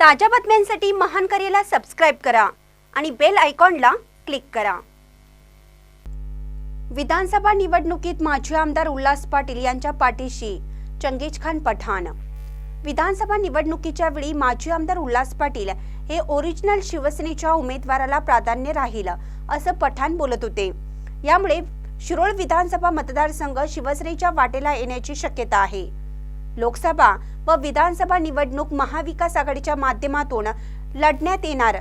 ताज्या बातम्यांसाठी महान करेला सबस्क्राईब करा आणि बेल आयकॉनला क्लिक करा. विधानसभा निवडणुकीत माजी आमदार उल्हास पाटील यांच्या पाठीशी चंगेज खान पठाण. विधानसभा निवडणुकीच्या वेळी माजी आमदार उल्हास पाटील हे ओरिजिनल शिवसेनेच्या उमेदवाराला प्राधान्य राहील असं पठाण बोलत होते. यामुळे शिरोळ विधानसभा मतदारसंघ शिवसेनेच्या वाटेला येण्याची शक्यता आहे. लोकसभा व विधानसभा निवडणूक महाविकास आघाडीच्या माध्यमातून लढण्यात येणार.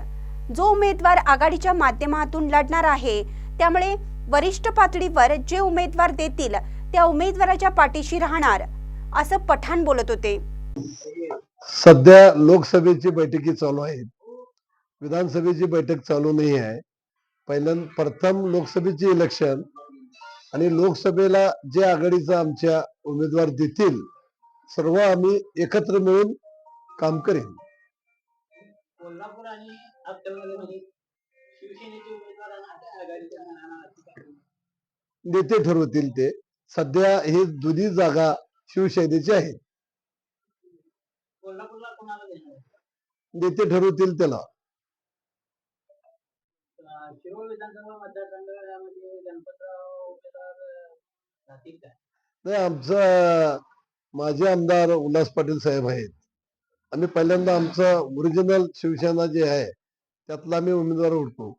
जो उमेदवार आघाडीच्या माध्यमातून लढणार आहे त्यामुळे वरिष्ठ पातळीवर जे उमेदवार देतील त्या उमेदवाराच्या पाठीशी राहणार असं पठाण बोलत होते. सध्या लोकसभेची बैठकी चालू आहेत विधानसभेची बैठक चालू नाही आहे. पहिल्यांदा प्रथम लोकसभेचे इलेक्शन आणि लोकसभेला जे आघाडीचा आमच्या उमेदवार देतील सर्व आम्ही एकत्र मिळून काम करेन. कोल्हापूर आणि नेते ठरवतील ते. सध्या हे दोन्ही जागा शिवसेनेची आहेत नेते ठरवतील त्याला. नाही आमचा माझे आमदार उल्हास पाटील साहेब आहेत. आम्ही पहिल्यांदा आमचं ओरिजिनल शिवसेना जे आहे त्यातला आम्ही उमेदवार उठतो